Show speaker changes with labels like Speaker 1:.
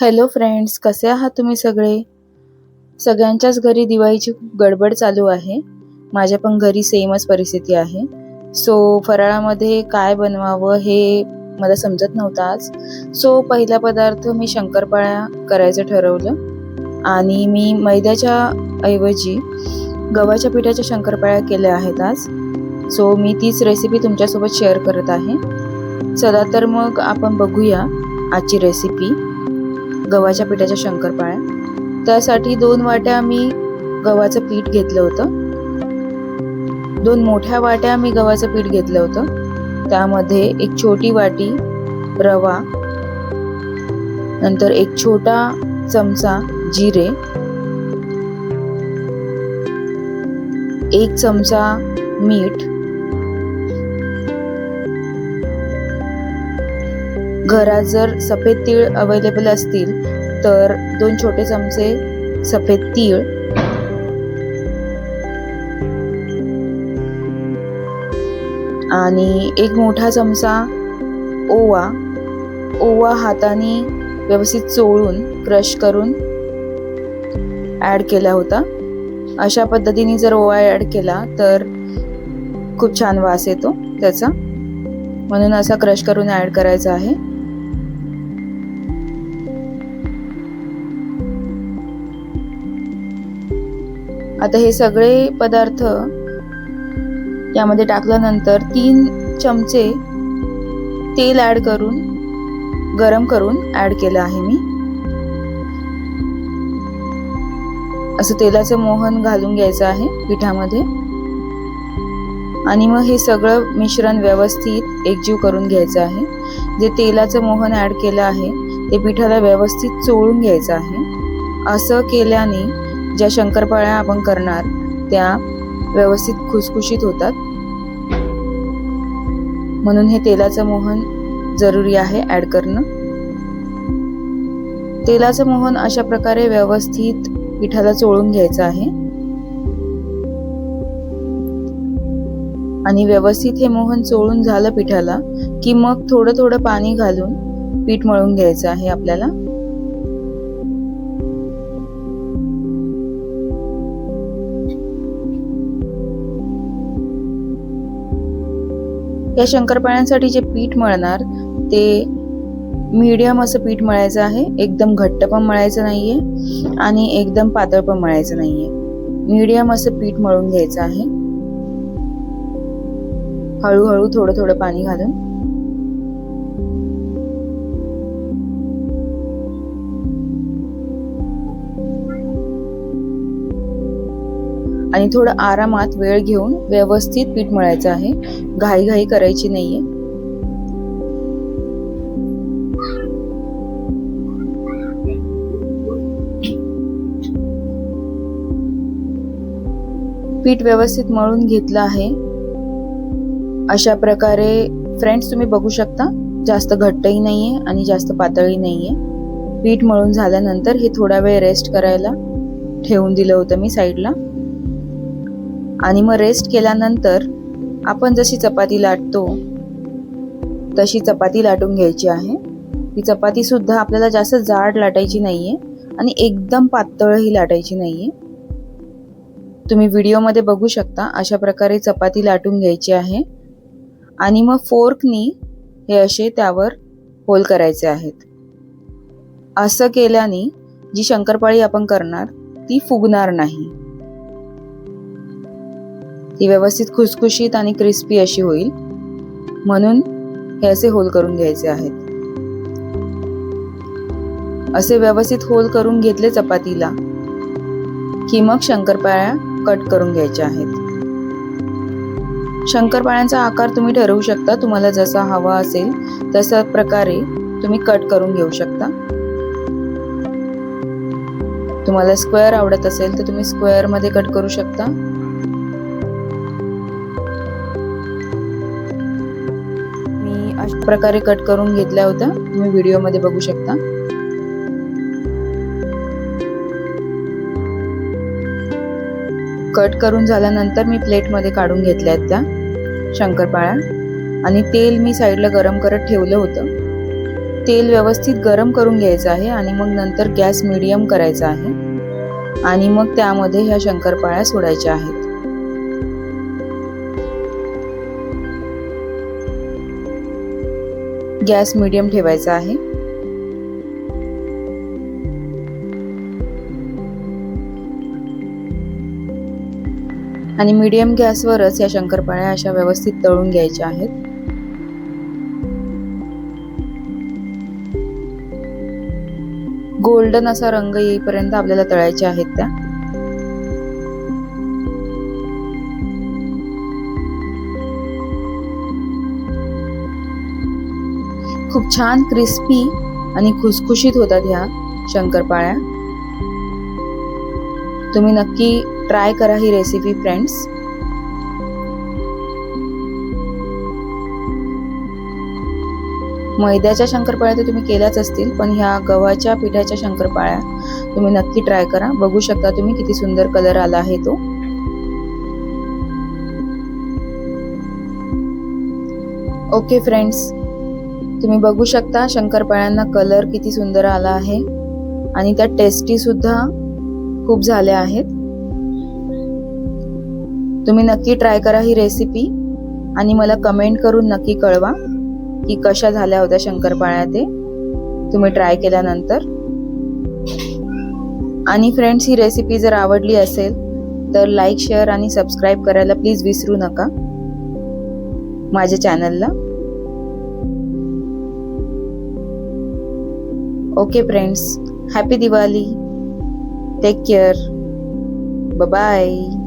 Speaker 1: Hello friends कसे आहात तुम्ही सगळे? सगळ्यांच्याच घरी दिवाळीची गडबड चालू आहे. माझ्या पण घरी सेमच परिस्थिती आहे. सो फराळामध्ये काय बनवावं हे मला समजत नव्हतं आज. सो पहिला पदार्थ मी शंकरपाळ्या करायचं ठरवलं. आणि मी मैद्याच्या ऐवजी गव्हाच्या पिठाच्या शंकरपाळ्या केल्या आहेत आज. सो मी तीच रेसिपी तुमच्यासोबत शेअर करत आहे. चला तर मग आपण बघूया आजची रेसिपी गव्हाच्या पिठाच्या शंकरपाळ्या. त्यासाठी दोन वाट्या मी गव्हाचं पीठ घेतलं होतं. दोन मोठ्या वाट्या मी गव्हाचं पीठ घेतलं होतं. त्यामध्ये एक छोटी वाटी रवा नंतर एक छोटा चमचा जिरे एक चमचा मीठ घरात जर सफेद तीळ अवेलेबल असतील तर दोन छोटे चमचे सफेद तीळ. आणि एक मोठा चमचा ओवा. ओवा हाताने व्यवस्थित चोळून क्रश करून ॲड केला होता. अशा पद्धतीने जर ओवा ॲड केला तर खूप छान वास येतो त्याचा. म्हणून असा क्रश करून ॲड करायचा आहे. आता हे सगळे पदार्थ यामध्ये टाकल्यानंतर तीन चमचे तेल ॲड करून गरम करून ॲड केलं आहे मी. असं तेलाचं मोहन घालून घ्यायचं आहे पिठामध्ये. आणि मग हे सगळं मिश्रण व्यवस्थित एकजीव करून घ्यायचं आहे. जे तेलाचं मोहन ॲड केलं आहे ते पिठाला व्यवस्थित चोळून घ्यायचं आहे. असं केल्याने ज्या शंकरपाळ्या आपण करणार त्या व्यवस्थित खुसखुशीत होतात. म्हणून हे तेलाचं मोहन जरुरी आहे ॲड करणं. तेलाचं मोहन अशा प्रकारे व्यवस्थित पिठाला चोळून घ्यायचं आहे. आणि व्यवस्थित हे मोहन चोळून झालं पिठाला की मग थोडं थोडं पाणी घालून पीठ मळून घ्यायचं आहे आपल्याला. या शंकरपाळ्यांसाठी जे पीठ मळणार ते मीडियम असं पीठ मळायचं आहे. एकदम घट्ट पण मळायचं नाहीये आणि एकदम पातळ पण मळायचं नाहीये. मीडियम असं पीठ मळून घ्यायचं आहे. हळूहळू थोडं थोडं पाणी घालून आणि थोडं आरामात वेळ घेऊन व्यवस्थित पीठ मळायचं आहे. घाईघाई करायची नाहीये. पीठ व्यवस्थित मळून घेतलं आहे. अशा प्रकारे फ्रेंड्स तुम्ही बघू शकता. जास्त घट्टही नाहीये आणि जास्त पातळही नाहीये. पीठ मळून झाल्यानंतर हे थोडा वेळ रेस्ट करायला ठेवून दिलं होतं मी साईडला आणि मग रेस्ट केल्यानंतर आपण जशी चपाती लाटतो तशी चपाती लाटून घ्यायची आहे. ती चपाती सुद्धा आपल्याला जास्त जाड लाटायची नाहीये आणि एकदम पातळही लाटायची नाहीये. तुम्ही व्हिडिओमध्ये बघू शकता अशा प्रकारे चपाती लाटून घ्यायची आहे. आणि मग फोर्कनी हे असे त्यावर होल करायचे आहेत. असं केल्याने जी शंकरपाळी आपण करणार ती फुगणार नाही. ती व्यवस्थित खुसखुशीत आणि क्रिस्पी अशी होईल. म्हणून हे असे होल करून घ्यायचे आहेत. असे व्यवस्थित होल करून घेतले चपातीला की मग शंकरपाळ्या कट करून घ्यायच्या आहेत. शंकरपाळ्यांचा आकार तुम्ही ठरवू शकता. तुम्हाला जसा हवा असेल तसा प्रकारे तुम्ही कट करून घेऊ शकता. तुम्हाला स्क्वेअर आवडत असेल तर तुम्ही स्क्वेअरमध्ये कट करू शकता. प्रकारे कट करून घेतल्या होत्या. तुम्ही व्हिडिओमध्ये बघू शकता. कट करून झाल्यानंतर मी प्लेटमध्ये काढून घेतल्या आहेत त्या शंकरपाळ्या. आणि तेल मी साईडला गरम करत ठेवलं होतं. तेल व्यवस्थित गरम करून घ्यायचं आहे आणि मग नंतर गॅस मिडियम करायचा आहे. आणि मग त्यामध्ये ह्या शंकरपाळ्या सोडायच्या आहेत. गॅस मिडियम ठेवायचा आहे. आणि मीडियम गॅसवरच या शंकरपाळ्या अशा व्यवस्थित तळून घ्यायच्या आहेत. गोल्डन असा रंग येईपर्यंत आपल्याला तळायच्या आहेत त्या. खूप छान क्रिस्पी आणि खुसखुशीत होतात ह्या शंकरपाळ्या. तुम्ही नक्की ट्राय करा ही रेसिपी फ्रेंड्स मैद्याच्या शंकरपाळ्या तर तुम्ही केल्याच असतील पण ह्या गव्हाच्या पिठाच्या शंकरपाळ्या तुम्ही नक्की ट्राय करा. बघू शकता तुम्ही किती सुंदर कलर आला आहे तो. ओके फ्रेंड्स तुम्ही बघू शकता शंकरपाळ्यांना कलर किती सुंदर आला आहे. आणि त्या टेस्टी सुद्धा खूप झाल्या आहेत. तुम्ही नक्की ट्राय करा ही रेसिपी. आणि मला कमेंट करून नक्की कळवा की कशा झाल्या होत्या शंकरपाळ्या ते. तुम्ही ट्राय केल्यानंतर. आणि फ्रेंड्स ही रेसिपी जर आवडली असेल तर लाईक शेअर आणि सबस्क्राईब करायला प्लीज विसरू नका. माझ्या चॅनलला Okay, friends, happy Diwali. Take care. Bye bye.